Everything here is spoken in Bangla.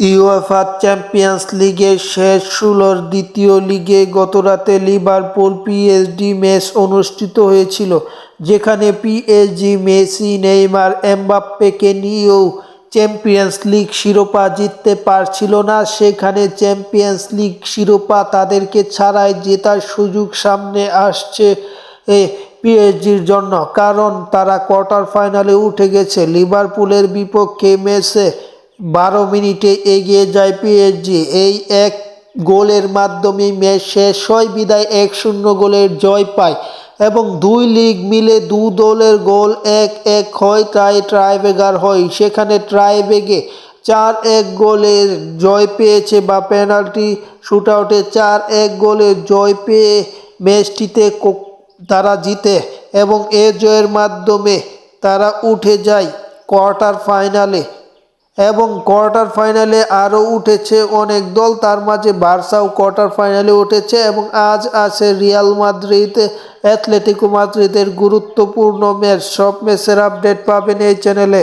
ইউএফা চ্যাম্পিয়ন্স লিগের শেষ ষোলোর দ্বিতীয় লিগে গতরাতে লিভারপুল পিএসডি ম্যাচ অনুষ্ঠিত হয়েছিল, যেখানে পিএসজি মেসি, নেইমার, এমবাপ্পেকে নিয়েও চ্যাম্পিয়ন্স লিগ শিরোপা জিততে পারছিল না। সেখানে চ্যাম্পিয়ন্স লিগ শিরোপা তাদেরকে ছাড়াই জেতার সুযোগ সামনে আসছে এ পিএসজির জন্য, কারণ তারা কোয়ার্টার ফাইনালে উঠে গেছে। লিভারপুলের বিপক্ষে ম্যাচে বারো মিনিটে এগিয়ে যায় পিএসজি। এই এক গোলের মাধ্যমে ম্যাচ শেষ হয় বিদায়, এক শূন্য গোলের জয় পায় এবং দুই লিগ মিলে দু দলের গোল এক এক হয়, তাই ট্রাইবেগার হয়। সেখানে ট্রাইবেগে চার এক গোলের জয় পেয়েছে বা পেনাল্টি শুটআউটে চার এক গোলের জয় পেয়ে ম্যাচটিতে তারা জিতে এবং এ জয়ের মাধ্যমে তারা উঠে যায় কোয়ার্টার ফাইনালে। এবং কোয়ার্টার ফাইনালে আরও উঠেছে অনেক দল। তার মাঝে বার্সাও কোয়ার্টার ফাইনালে উঠেছে এবং আজ আছে রিয়াল মাদ্রিদ। অ্যাথলেটিকো মাদ্রিদের গুরুত্বপূর্ণ ম্যাচ। সব ম্যাচের আপডেট পাবেন এই চ্যানেলে।